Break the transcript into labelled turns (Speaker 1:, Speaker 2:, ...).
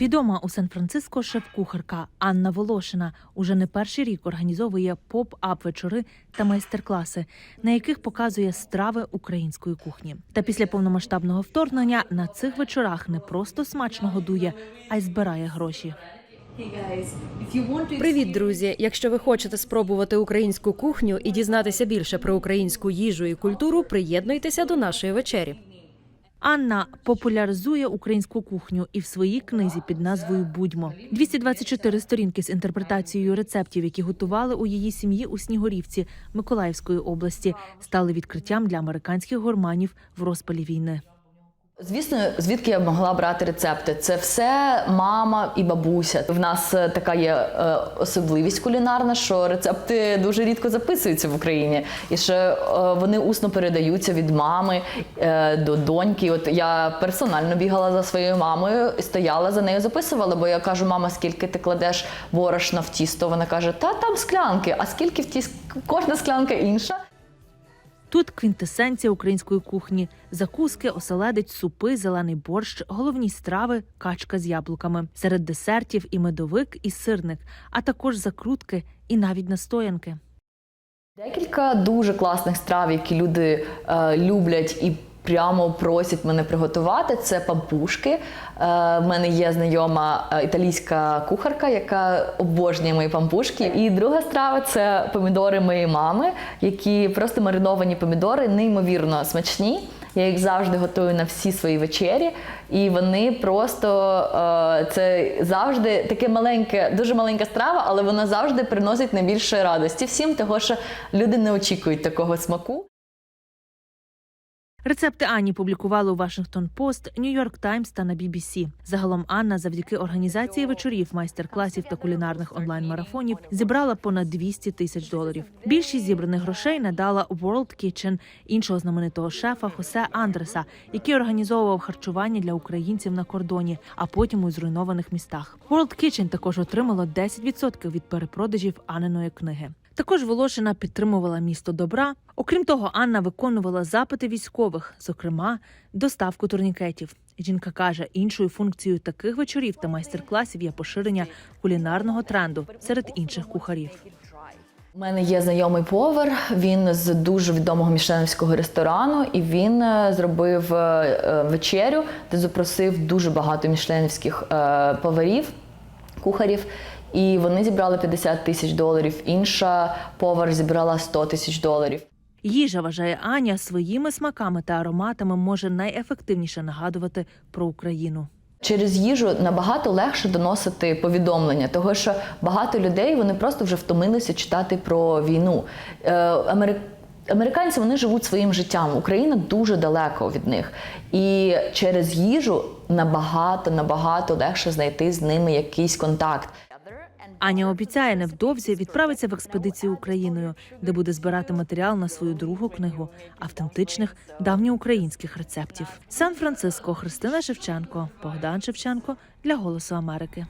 Speaker 1: Відома у Сан-Франциско шеф-кухарка Анна Волошина уже не перший рік організовує поп-ап вечори та майстер-класи, на яких показує страви української кухні. Та після повномасштабного вторгнення на цих вечорах не просто смачно годує, а й збирає гроші.
Speaker 2: Привіт, друзі! Якщо ви хочете спробувати українську кухню і дізнатися більше про українську їжу і культуру, приєднуйтеся до нашої вечері.
Speaker 1: Анна популяризує українську кухню і в своїй книзі під назвою Будьмо 224 сторінки з інтерпретацією рецептів, які готували у її сім'ї у Снігурівці Миколаївської області, стали відкриттям для американських гурманів в розпалі війни.
Speaker 3: Звісно, звідки я могла брати рецепти? Це все мама і бабуся. В нас е, така є е, особливість кулінарна, що рецепти дуже рідко записуються в Україні, і ще е, вони усно передаються від мами до доньки. От я персонально бігала за своєю мамою, стояла за нею, записувала, бо я кажу, мама, скільки ти кладеш борошна в тісто? Вона каже, та там склянки, а скільки в тіс... кожна склянка інша.
Speaker 1: Тут квінтесенція української кухні: закуски, оселедець, супи, зелений борщ, головні страви, качка з яблуками. Серед десертів і медовик, і сирник, а також закрутки і навіть настоянки.
Speaker 3: Декілька дуже класних страв, які люди е, люблять і прямо просять мене приготувати. Це пампушки. Е, в мене є знайома е, італійська кухарка, яка обожнює мої пампушки. І друга страва це помідори моєї мами, які просто мариновані помідори, неймовірно смачні. Я їх завжди готую на всі свої вечері, і вони просто е, це завжди таке маленьке, дуже маленька страва, але вона завжди приносить найбільше радості всім, того що люди не очікують такого смаку.
Speaker 1: Рецепти Ані публікували у Вашингтон Пост, Нью-Йорк Таймс та на BBC. Загалом Анна, завдяки організації вечорів, майстер-класів та кулінарних онлайн-марафонів, зібрала понад 200 тисяч доларів. Більшість зібраних грошей надала World Kitchen, іншого знаменитого шефа Хосе Андреса, який організовував харчування для українців на кордоні, а потім у зруйнованих містах. World Kitchen також отримало 10% від перепродажів Аниної книги. Також Волошина підтримувала місто добра. Окрім того, Анна виконувала запити військових, зокрема доставку турнікетів. Жінка каже, іншою функцією таких вечорів та майстер-класів є поширення кулінарного тренду серед інших кухарів.
Speaker 3: У мене є знайомий повар. Він з дуже відомого мішленівського ресторану, і він е, зробив е, е, вечерю, де запросив дуже багато мішленівських поварів, кухарів. І вони зібрали 50 тисяч доларів. Інша повар зібрала 100 тисяч доларів.
Speaker 1: Їжа вважає Аня своїми смаками та ароматами може найефективніше нагадувати про Україну.
Speaker 3: Через їжу набагато легше доносити повідомлення, того що багато людей вони просто вже втомилися читати про війну. Е, Амери- Американці вони живуть своїм життям. Україна дуже далеко від них. І через їжу набагато набагато легше знайти з ними якийсь контакт.
Speaker 1: Аня обіцяє невдовзі відправиться в експедицію Україною, де буде збирати матеріал на свою другу книгу автентичних давньоукраїнських рецептів. Сан-Франциско, Христина Шевченко, Богдан Шевченко для Голосу Америки.